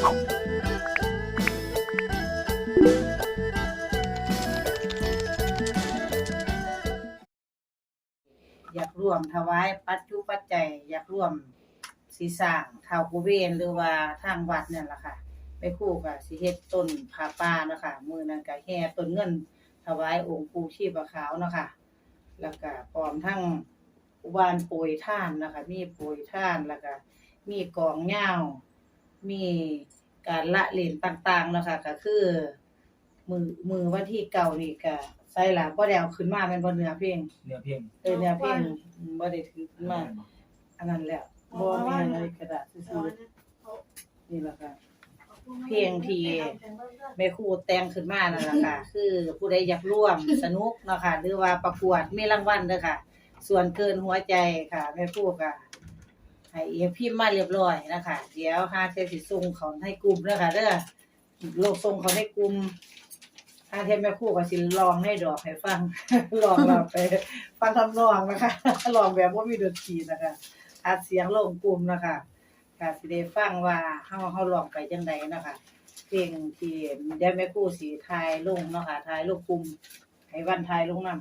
อยากร่วมถวายปัจจุปัจจัยอยากร่วมสีสร้างท้ากุเวนหรือว่าทางวัดเนี่ยแหละค่ะไปคู่กับสิเฮ็ดต้นผาป่านะคะมือนั้นก็แห่ต้นเงินถวายองค์ปู่ชีพขาวนะค่ะแล้วก็พร้อมทั้งอุบานโปรยท่านนะคะ มีโปรยท่านแล้วก็มีกองเหย้า มีการละเล่นต่างๆเนาะค่ะก็คือ มือมือวันที่เก่านี่ก็ใส่ล่ะบ่ได้เอาขึ้นมาแม่นบ่เนื้อเพลงเนื้อเพียงเออเนื้อเพลงอืมบ่ได้ถือขึ้นมาอันนั้นแหละบ่มีอะไรกระดาษซื่อๆนี่ล่ะค่ะเพลงที่แม่ครูแต่งขึ้นมานั่นล่ะค่ะ คือผู้ใดอยากร่วมสนุกเนาะค่ะหรือว่าประกวดมีรางวัลเด้อค่ะ ส่วนเกินหัวใจค่ะแม่ครูก็ ให้เอพิมพ์มาเรียบร้อยนะคะ เดี๋ยวหาเทสิส่งเขาให้กลุ่มเด้อค่ะเด้อโลกส่งเขาให้กลุ่มหาเทแม่ครูก็สิลองให้ดอกให้ฟัง ลองเราไปฟังทำนองนะคะลองแบบว่ามีดนตรีนะคะอัดเสียงลงกลุ่มนะคะก็สิได้ฟังว่าเฮาเฮาร้องไปจังไดเนาะค่ะเพลงที่เดี๋ยวแม่ครูสิทายลงเนาะค่ะทายลงกลุ่มให้วันทายลงนํ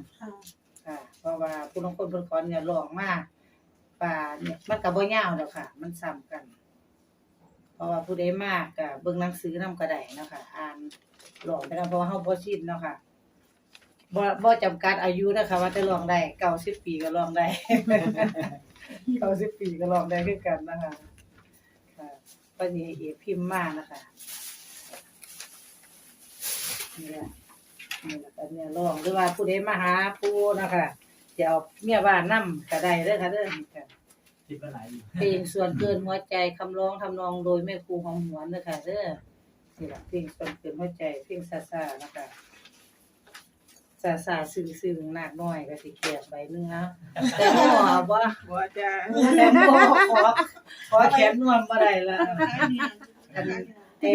ค่ะ เพราะว่าผู้ลางคนเพิ่นขอเนี่ยร้องมา ป่าเนี่ยมันก็บ่ยาวดอกค่ะ มันซ้ำกัน เพราะว่าผู้ใดมากก็เบิ่งหนังสือนํก็ไดเนาะค่ะอ่านร้องไปนำเพราะว่าเฮาบ่ชินเนาะค่ะบ่บ่จำกัดอายุนะคะว่าจะร้องได้90ปีก็ร้องได้90ปีก็ร้องได้คือกันนะคะค่ะก็นี่เอกพิมพ์มานะคะนี่แหละนี่แหละเนี่ยลองหรือว่าผู้ใดมาหาผู้นะคะ จะเอาเมียบ้านนำก็ได้เด้อค่ะเด้อนี่ค่ะคิดว่าหลายอยู่เพลงส่วนเกินหัวใจคำร้องทำนองโดยแม่ครูหอมหวนเด้อค่ะเด้อนี่แหละเพลงส่วนเกินหัวใจเพลงซาซานะคะซาซาซึ้งซึ้งๆนากน้อยก็สิเกียบใบหนึงนะแต่หมอบ่บัวจ้าแต่หมอขอขอแขนนวมบ่ได้ละ อันเอ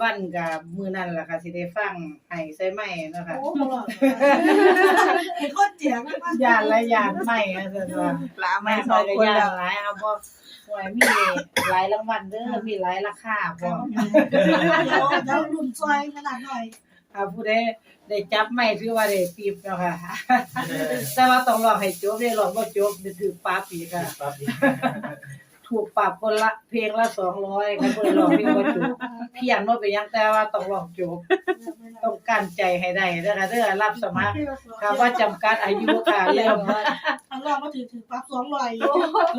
วันกับมือนั่นล่ะค่ะสิได้ฟังให้ใส่ไม้เนาะค่ะ โอ้โหเห็นคนเจียงเลยว่ายานและยานไม้อะซั่นว่าลาแม่ไม่สซอองยก็คนยาแล้นวหลายเอาบ่หวยมีหลายรางวัลเด้อมีหลายราคาพร้อมเดี๋ยวรุ่นซอยขนาดหน่อยถ้าผู้ใดได้จับไม้ถือว่าได้ปีบเนาะค่ะ แต่ว่าต้องรอให้จบได้รอบ่จบจะถือปรับอีกค่ะ ปั๊บนี่ ถูกปรับคนละเพลงละ200คันเพิ่นร้องเพลงบ่จบเพียนบ่เป็นหยังแต่ว่าต้องร้องจบต้องการใจให้ได้เด้อค่ะเด้อรับสมัครค่ะว่าจำกัดอายุค่ะเริ่มทางรอบก็ถือถือปั๊บสองร้อย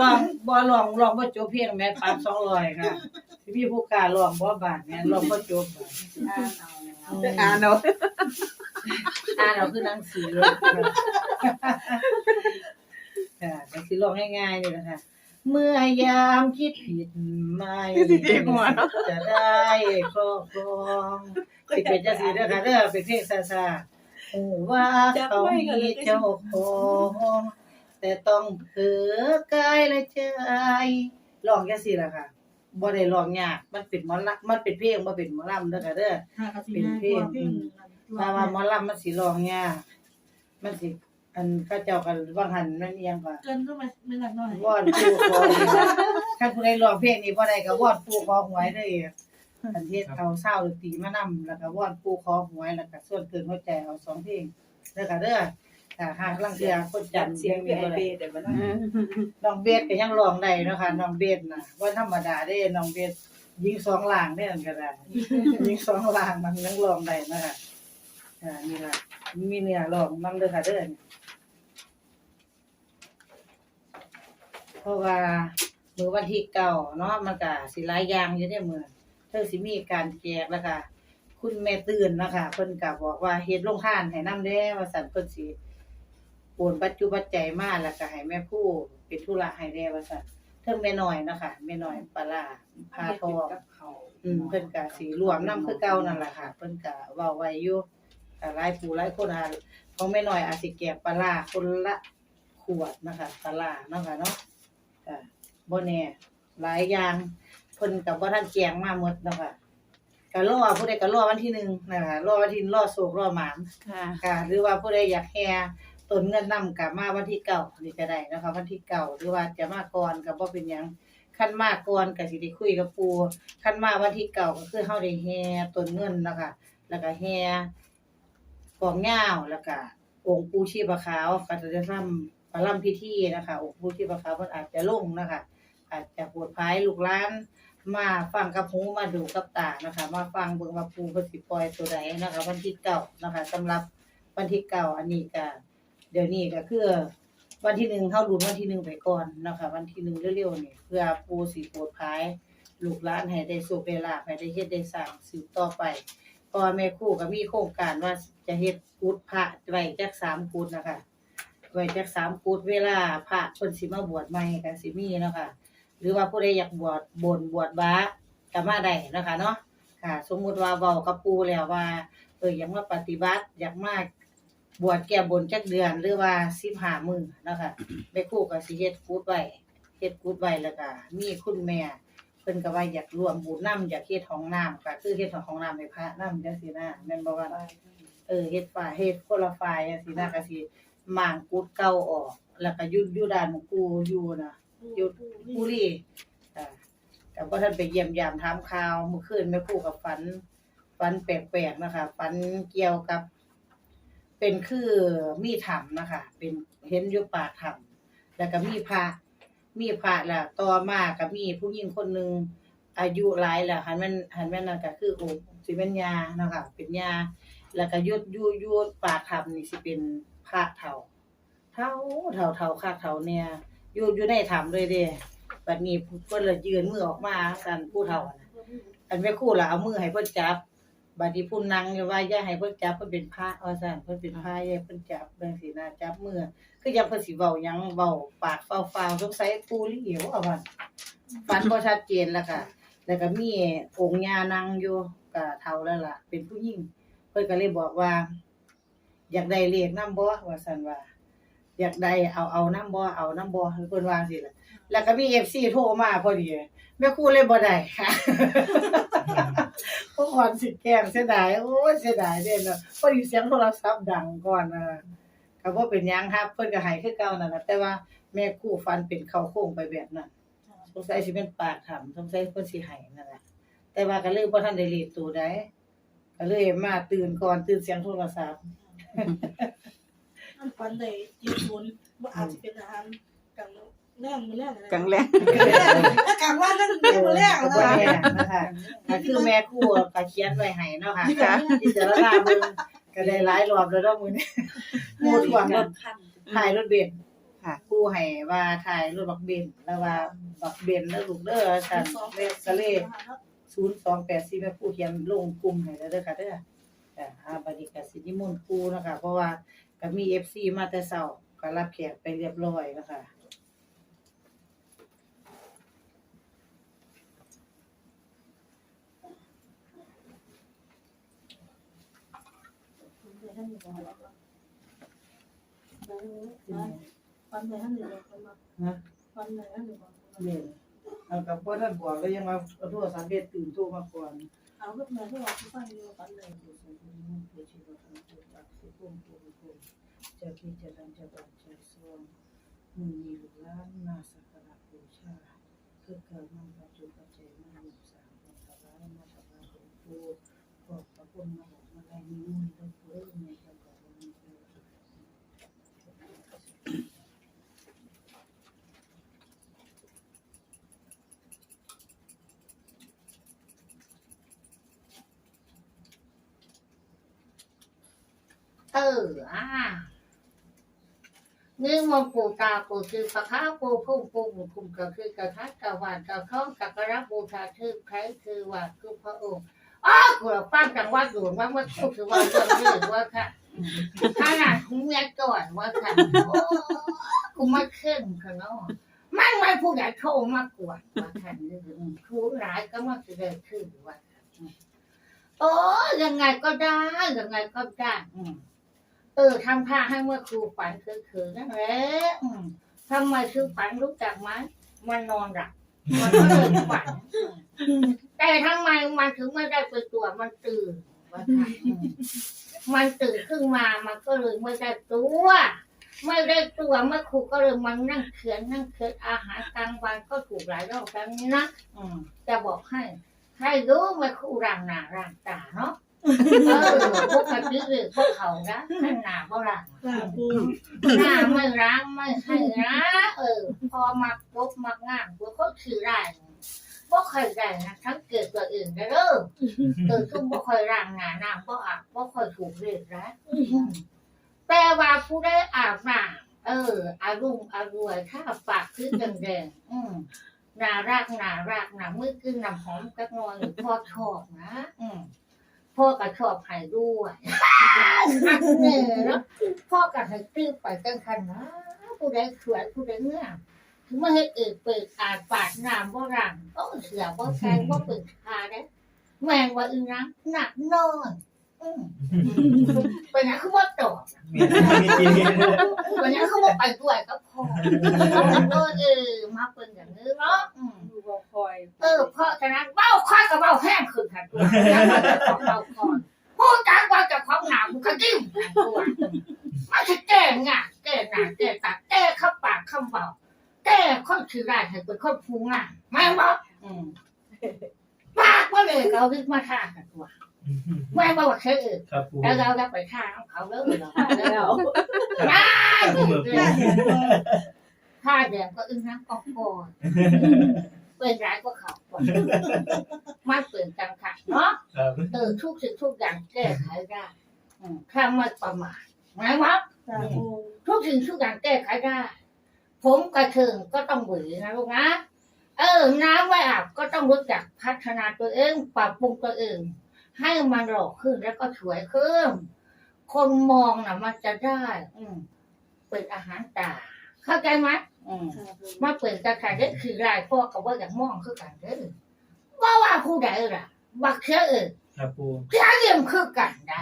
ลองบ่ลองลองบ่จบเพียงแม่ปรับ200ค่ะสิมีผู้กล้าลองบ่บาดแม่นลองบ่จบอ่านเอาอ่านเนาะอ่านเอาคือหนังสือค่ะก็สิลองง่ายๆนี่แหละค่ะ เมื่อยามคิดผิดไม่จะได้ครอบครองสิเป็นจังซี่เด้อค่ะเด้อเป็นเพลงซ่าๆโอ้ว่าเขามีเจ้าของแต่ต้องเผลอกายและใจร้องจังซี่ล่ะค่ะบ่ได้ร้องยากมันเป็นหมอลำมันเป็นเพลงบ่เป็นหมอลำเด้อค่ะเด้อถ้าว่าหมอลำมันสิร้องยากมันสิ อันเขาเจ้ากันว่าหันมันเอียงว่าเกินก็ไม่ไม่หนักหน่อยวอนปู่ขอหวยถ้าผู้ใดร้องเพลงนี้บ่ได้ก็วอนปู่ขอหวยเด้ออันเทศเอาเศร้าดนตรีมานำแล้วก็วอนปู่ขอหวยแล้วก็ส่วนเกินหัวใจเอาสองเพลงเด้อค่ะเด้อถ้าหากลังเทื่อคนจำเสียงมีบ่ได้แต่ว่าน้องเบสก็ยังร้องได้เนาะค่ะน้องเบสน่ะว่าธรรมดาเด้น้องเบสยิงสองล่างเด้นั่นก็ได้ยิงสองล่างมันยังร้องได้นะคะอ่านี่ล่ะมีเนื้อร้องนำเด้อค่ะเด้อเพ ราะว่ามือวันที่เก้าเนาะมันก็สิหลายอย่างอยู่เด้มื้อเธอสิมีการแจกแล้วก็คุณแม่ตื่นนะคะเพิ่นก็บอกว่าเฮ็ดโรงทานให้นำเด้ว่าซั่นเพิ่นสิโอนปัจจุบันใจยมาแล้วก็ให้แม่ผู้เป็นธุระให้แน่ว่าซั่นเทิงแม่น้อยนะค่ะแม่น้อยปลาร้าพาทองอืมเพิ่นก็สิรวมนํคือเก่านั่นล่ะค่ะ เพิ่นก็เว้าไว้อยู่ก็หลายผู้หลายคนอาของแม่น้อยอาจสิแกะปลาร้าคนละขวดนะคะปลาร้าเนาะค่ะเนาะ ก็บ่แน่หลายอย่างเพิ่นก็บ่ทันแจงมาหมดเนาะค่ะก็รอผู้ใดก็รอวันที่หนึ่งนะคะรอวันที่รอโศกรอหมานค่ะ ค่ะ หรือว่าผู้ใดอยากแห่ต้นเงินนำกับมาวันที่เก่านี่ก็ได้นะคะ วันที่เก่าหรือว่าจะมาก่อนก็บ่เป็นหยังคันมาก่อนก็สิได้คุยกับปู่คันมาวันที่เก่าก็คือเฮาได้แห่ต้นเงินเนาะคะแล้วก็แห่กองยาวแล้วก็องค์ปู่ชีพขาวก็จะได้ทำ ประลัมพิธีนะคะองค์ปู่ชีพขาวเพิ่นอาจจะลงนะคะ อาจจะปวดภายลูกหลาน มาฟังกับหูมาดูกับตานะคะ มาฟังเบิ่งว่าปูพสิปล่อยตัวใดนะคะ วันที่เก้านะคะสำหรับวันที่เก้าอันนี้ก็เดี๋ยวนี้ก็คือวันที่หนึ่งเข้าลุ้นวันที่หนึ่งไปก่อนนะคะ วันที่หนึ่งเร็วๆนี่เพื่อปูสิปรดภายลูกหลานให้ได้สุขได้ลาภให้ได้เฮ็ดได้สร้างสืบต่อไปพอแม่ครู่ก็มีโครงการว่าจะเฮ็ดกุดพระไว้จักสามกุดนะคะ ไว้จักสามกุดเวลาพระเพิ่นสิมาบวชใหม่ก็สิมีเนาะค่ะ หรือว่าผู้ใดอยากบวชบนบวชบาก็มาได้เนาะคะเนาะค่ะ สมมุติว่าเว้ากับปูแล้วว่า เอออยากมาปฏิบัติอยากมาบวชแก้บนจักเดือนหรือว่า15มื้อเนาะค่ะแม่ครูก็สิเฮ็ดกูดไว้เฮ็ดกูดไว้แล้วก็มีคุณแม่เพิ่นก็ว่าอยากรวมบุญน้ำอยากเฮ็ดห้องน้ำก็คือเฮ็ดห้องน้ำให้พระน้ำจังซี่นะแม่นบ่ว่าเออเฮ็ดฝ่ายเฮ็ดคนละฝ่ายจังซี่นะก็สิ หม่างกูดเก่าออก แล้วก็ยู่อยู่ด้านของกูอยู่นะยู่บุรีอ่าแต่ว่าท่านไปเยี่ยมยามถามข่าวเมื่อคืนแม่ครู่กับฝันฝันแปลกๆนะคะฝันเกี่ยวกับ เป็นคือมีถ้ำนะคะ เป็นเห็นอยู่ปากถ้ำแล้วก็มีพระมีพระแล้วต่อมาก็มีผู้หญิงคนหนึ่งอายุหลายแล้วหันแม่นหันแม่นนั่นก็คือโอ้สิเป็นยานะคะเป็นยาแล้วก็ยุดยู่ยู่ปากถ้ำนี่สิเป็น พระเฒ่าเฒ่าเฒ่าเฒ่าคักเฒ่าเนี่ยอยู่อยู่ในถ้ำเลยเด้บัดนี้เพิ่นเลยยืนมือออกมาสั่นผู้เฒ่าน่ะอันแม่ครู่ล่ะเอามือให้เพิ่นจับบัดนี้ผู้นั่งอยู่ว่าอย่าให้เพิ่นจับเพิ่นเป็นพระว่าซั่นเพิ่นเป็นพระอย่าให้เพิ่นจับจังซี่นะจับมือคือยังเพิ่นสิเว้าหยังเว้าปากเฝ้าๆสงสัยปูหลีว่าว่าฝันบ่ชัดเจนแล้วก็แล้วก็มีองค์ย่านั่งอยู่ก็เฒ่าแล้วล่ะ เป็นผู้หญิงเพิ่นก็เลยบอกว่า อยากได้เลขนำบ่ว่าซั่นว่า อยากได้เอาเอาน้ำบ่เอาน้ำบ่เพิ่นวาจังซี่ล่ะแล้วก็มี FC โทรมาพอดีแม่ครูเลยบ่ได้ค่ะพวกคนสิแกล้งเสียดายโอ้ยเสียดายเด้เนาะพอดีเสียงโทรศัพท์ดังก่อนน่ะก็บ่เป็นหยังครับ เพิ่นก็ให้คือเก่านั่นน่ะแต่ว่าแม่ครูฟันเป็นเข้าโค้งไปแบบนั้นสงสัยสิเป็นปากถามสงสัยเพิ่นสิให้นั่นแหละแต่ว่าก็เลยบ่ทันได้รีดตัวได้ก็เลยมาตื่นก่อนตื่นเสียงโทรศัพท์ ฟันเลยจีศูนย์ว่าอาจจะเป็นอาหารกลางแรงมือแรงกังแรงถ้ากลางว่านั่นแรงมือแรงก็นะบ่แน่นะคะก็คือแม่ครูก็เขียนไว้ให้เนาะค่ะพิจารณาเบิ่งก็ได้หลายรอบแล้วเนาะมื้อนี้หมดหวังรถถ่ายรถเบนซ์ค่ะครูให้ว่าถ่ายรถบักเบนซ์แล้วว่าบักเบนซ์แล้วลูกเด้อซั่นเลขก็เลข0284แม่ครูเขียนลงกลุ่มให้แล้วเด้อค่ะเด้อ อ่าอ่าบัดนี้ก็สินิมนต์ครูเนาะคะ เพราะว่าก็มี FC มาแต่เช้าก็รับแขกไปเรียบร้อยแล้วค่ะ ฟันเลยท่านหนึ่งนะฟันเลยท่านหนึ่งเด่นเอากับพ่อท่านบอกก็ยังมาเอาโทรศัพท์เบ็ดตื่นโทรมาก่อน เอาขึ้นมาที่เราฟันอยู่ฟันเลยจะพิจารณาจะบัดจะสวงมึงมีลูกหล้านมาสักการะบูชาเพื่อเกิดมันปัจจุปัจจัยมาหนุสามคนถวายมาถวายหลวงปู่ขอบพระคุณมาบอกมาได้มีมุ่งหลวงปู่ในจังหวัดวันนี้เถิด เอออ่านี่มันปูตาปูคือปะค้าปูพุ่งปูบุคุมก็คือกระทัดกระหวานกระข้องกับกระบูชาคือใครคือว่าคือพระองค์อ้าวกูเราฟังจังว่าดูว่าว่าคือว่าเรื่องเรื่องว่าค่ะขนาดกูเมียก่อนว่าค่ะโอ้กูมาเข้มค่ะเนาะมันไม่ผู้ใหญ่โทรมากกว่าว่าค่ะนี่คือครูร้ายก็มาแสดงคือว่าโอ้ยังไงก็ได้ยังไงก็ได้อื เออทำท่าให้เมื่อครูฝันคือคือนั่นแหละทำไมคือฝันรู้จักไหมมันนอนหลับมันก็เลยฝันแต่ทำไมมันถึงไม่ได้ไปตรวจมันตื่นมันตื่นขึ้นมามันก็เลยไม่ได้ตัวไม่ได้ตัวเมื่อครูก็เลยมานั่งเขียนนั่งเขียนอาหารกลางวันก็ถูกหลายรอบแล้วนะจะบอกให้ ให้รู้เมื่อครูร่างหน้าร่างตาเนาะ เออพวกกระดือพวกเขานะให้หน้าเขาร่างค่ะปูหน้าไม่ร้างไม่ให้นะเออ พอมักลบมักงามกูก็คือได้บ่เคยได้นะทั้งเกิดตัวอื่นได้เด้อเออซึ่งบ่ค่อยร่างหน้าน้ำบ่อาบบ่ค่อยถูกเรียกนะอืมแต่ว่าผู้ได้อาบน้ำเออ อารุ่งอรวยถ้าปากคือแดงๆอืมน่ารักน่ารักนะมือกินน้ำหอมกักหนอยพ่อชอบนะ อืม พ่อก็ชอบให้ด้วยเนี่ยเนาะพ่อกับให้ตื้อไปกันคันนะผู้ใดสวยผู้ใดเงื่อถึงมาให้เอิดเปิดอาจปาดน้ำบ่รังก็เสือบ่แกงบ่เปิดคาได้แมงว่าอึนังหนักนอนอืม เป็นหยังคือว่าตอบมีมีจริงเป็นหยังคือว่าไปด้วยก็พอเออเออมาเป็นอย่างนี้เนาะอืมดูบอคอย เออ เพราะฉะนั้นเบ้าควายกับเบ้าแห้งขึ้นค่ะตัวแล้วมันจะของเบ้าคอนพูดจากว่าจะของหนาวมันก็จิ้มตัวมันจะแก้งาแก้หนาแก้ตาแก้ข้าปากข้าเบาแก้คนคือได้ให้เป็นคนฟูงานไม่บอกอืมปากว่าเลยเขาวิ่งมาท่ากันตัว ไม่บอกว่าเคยเออครับปูแล้วเราจะไปท่าของเขาแล้วเราแล้วได้ปูเหมือนปูท่าแดงก็อึ้งน้ำกองกอนเป็นร้ายก็เขาไม่เปลี่ยนจังค่ะเนาะครับเออทุกสิ่งทุกอย่างแก้ไขได้อืมถ้าไม่ประมาทหมายว่าค่ะปูทุกสิ่งทุกอย่างแก้ไขได้ ผมกระเทิงก็ต้องหวีนะลูกนะเออ น้ำไม่อาบก็ต้องรู้จักพัฒนาตัวเอง ปรับปรุงตัวเอง ให้มันหล่อขึ้นแล้วก็สวยขึ้น คนมองน่ะมันจะได้ อืมเป็นอาหารตา เข้าใจไหมอืมค่ะปูมาเปิดกระถางได้คือรายพ่อกับว่าอย่างมองคือกันเด้อว่าว่าผู้ใดล่ะ บักเชื่อเออครับปูเชื่อเยี่ยมคือกันนะ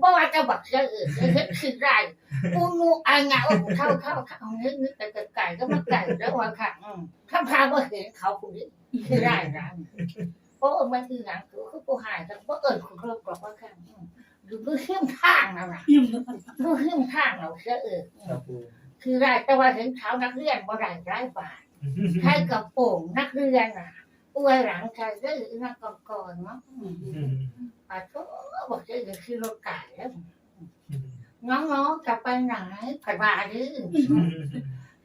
ว่าว่าจะบักเชื่อเออเฮ็ดคือรายปูนูอายงาว่าเท่าเท่าเท่านึกนึกแต่ไก่ก็มาไก่แล้วว่าค่ะอืมถ้าพาว่าเห็นเขาผู้นี้คือรายนะเพ ราะว่ามันคือหนังคือคือผู้หายแต่ว่าเอิญคุณเริ่มบอกว่าค่ะอืมดูดูเชื่อมทางนะนะดูเชื่อมทางเราเชื่อเออคือรายแต่ว่าเห็นเท้านักเรียนบ่ได้ร้ายบาทใช้กระโปรงนักเรียนอะอวยหลังใช้ได้นักกองกอนเนาะอาทุบอกจะจะคือรถไก่แล้วน้องๆจะไปไหนผัดบาดื้อ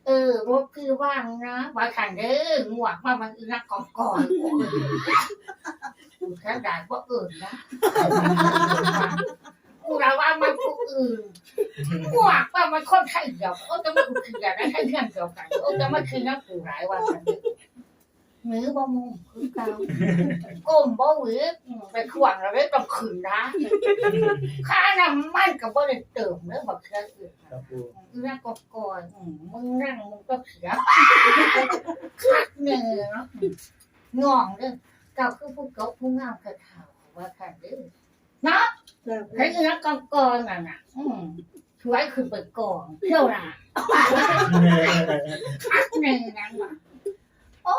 เออ รถคือว่างนะว่าขันเด้อหมวกมามันอีนักก่อนก่อนแค่ด่าว่าอื่นนะกูเราว่ามันผู้อื่นหมวกว่ามันคนไทยเดียวโอ้จะมาคืออย่างนั้นให้เรื่องเดียวกันโอ้จะมาคือนักกูหลายวันกัน มือบ่มุงคือเก่าก้มบ่หวิดไปขวางแล้วได้ต้องขืนนะค่าน้ำมันก็บ่ได้เติมเด้อบักเสียอื่นครับปูนั่งกอกอนอืมมึงนั่งมึงก็เสียคักเนื้อเนาะงองเด้อเก่าคือผู้เก่าผู้งามกระเทาว่าค่ะเด้อเนาะค่ะปูเห็นอีนักกอกอนน่ะน่ะอืมสวยขึ้นไปกองเที่ยวน่ะคักเนื้อนั่นว่ะ โอ้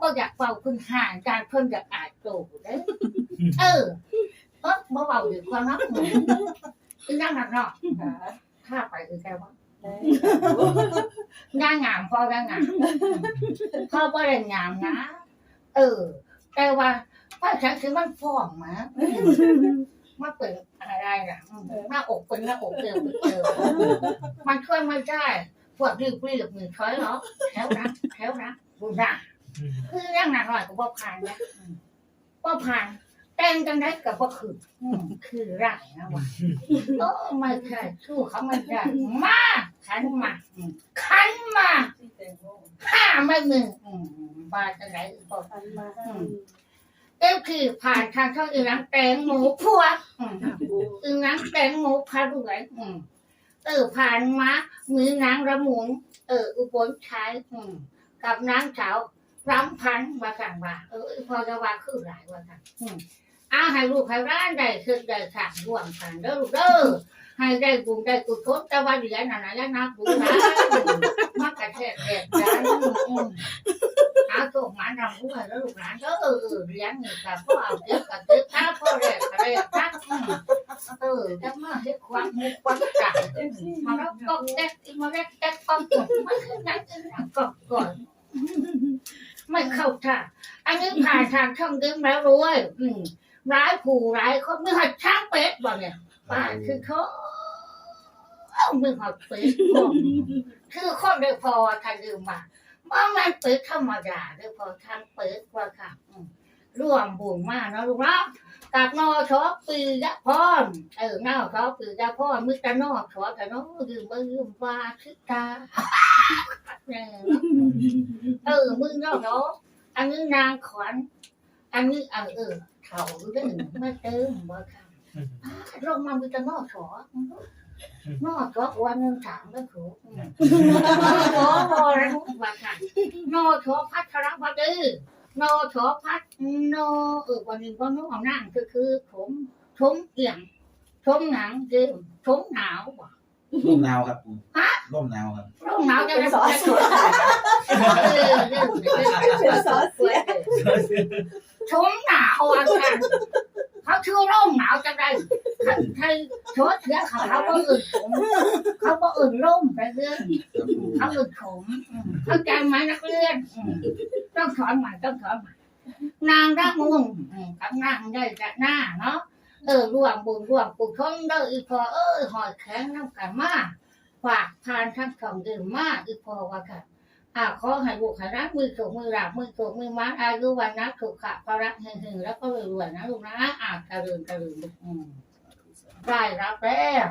บ่อยากเป่าคุณห่างการเพิ่นอยากอายโตเด้อเออเออบ่เบาดีกว่าเนาะอีนั่งหนักเนาะค่ะถ้าไปคือแกว่าได้งานงามพอได้งามพ่อบ่ได้งามนะ เออ แต่ว่าว่าฉันคือมันฟ้องมามาเปิดอะไรน่ะอืมหน้าอกเป็นหน้าอกเดียวเป็นเดียวมันช่วยไม่ได้พวกรีบรีบมือถอยเหรอแถวนะแถวนะ บุญนะคือยังหนักหน่อยก็บ่ผ่านนะอืมบ่ผ่าน แต่งจังได้กับบ่คืออืมคือไรนะวะโอ้ไม่ใช่สู้เขาไม่ได้มาขันมาอืมขันมาที่แตงโมห้าไม่มึงอืมบาจังไหนบอกฟันมาให้เอฟคือผ่านทางช่องอีนังแตงหมูพวกอืมค่ะปูอีนังแตงหมูพาด้วย อืมเออผ่านมามือนางระมุนเอออุบลใช้อืม กับนางสาวรำพันธ์มาสั่งว่าเออพอจะว่าคือหลายว่าสั่งอืมอาให้ลูกให้ร้านได้คือได้สั่งร่วมกันเด้อลูกเด้อให้ได้บุญได้กุศลแต่ว่าเหรียญน่ะนะยังนับบุญนะมักกระแทกแดดจันอืมเอาส่งหมาทำด้วยแล้วลูกหลานก็เออเออเลี้ยงนี่กับพ่อเอาเก็บกับเก็บถ้าพ่อแรกก็แรกถ้าอืมเออจะมาให้ความมุกความจ่ายมาแล้วก็แก๊กมาแล้วแก๊กก็กดมาขึ้นนั่นก็ก่อน ไม่เข้าท่าอันนี้ผ่านทางช่องดึงแล้วรวยอืมร้ายผู้ร้ายเขาไม่หัดช้างเป็ดบ่เนี่ยป่าคือเขาเอามือหัดเป็ดบ่คือคนได้พอทันดื่มมาว่ามันเป็ดธรรมดาได้พอทางเป็ดกว่าค่ะอืม ร่วมบุญมากนะลูกเนาะกับนอชอปียะพรเออนอชอปียะพรมิตรนอชอแต่นอยืมไปยืมว่าชิตาเออมึงนอเนาะอันนี้นางขวัญอันนี้เออเออเถ่าเรื่องม่เติมบ่ค่ะลงมามิตรนอชอนอชอวันหนึ่งถามก็ถูกนอชอพอแล้วว่าค่ะนอชอพัทรพดี นอชอพัดนอเออวันนี้ก็น้องนั่งคือคือผมชมเอียงชมหนังคือชมหนาวบ่ร่มหนาวครับผมฮะร่มหนาวครับร่มหนาวจะได้สอนสอนเออเรื่องเรื่องสอนเสียชมหนาวอะกันเขาชื่อร่มหนาวจะได้ใครชดเสียเขาเขาก็อื่นผมเขาก็อื่นร่มไปเรื่อยครับผมเขาอื่นผมอืมเข้าใจไหมนักเรียนอืม ต้องสอนใหม่ต้องสอนใหม่นางรักมุงกับนางได้จากหน้าเนาะเออร่วมบุญร่วมกุศลเด้ออีพอเออหอยแข็งน้ำกันมาฝากทานทั้งสองดื่มมาอีพอว่าค่ะอ่าขอให้บุคลรักมือสูงมือหลับมือสูงมือมัดอายุวันนะถูกขะพรักหึงหึงแล้วก็รวยๆนะลูกนะอ่ากระเรินกระเรินอืมได้รับแล้ว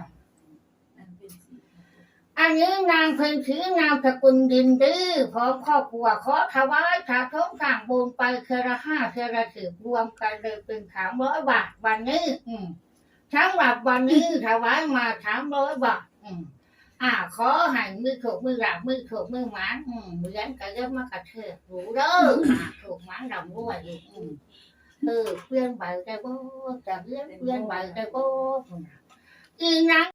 อันนี้นางเพ็ญศรีนามสกุลดินดื้อพร้อมครอบครัวขอถวายถาทงสั่งบุญไปเคละห้าเคละสิบรวมกันเลยเป็นสามร้อยบาทวันนี้อืมทั้งหลับวันนี้ถวายมาสามร้อยบาทอืมอ่าขอให้มือถูกมือหลับมือถูกมือหมันอืมเหมือนกันเยอะมากกระเทือกรู้เด้ออ่าถูกหมันดำด้วยลูกอืมเออเพื่อนใบใจโบ้จะเพื่อนเพื่อนใบใจโบ้อีนัง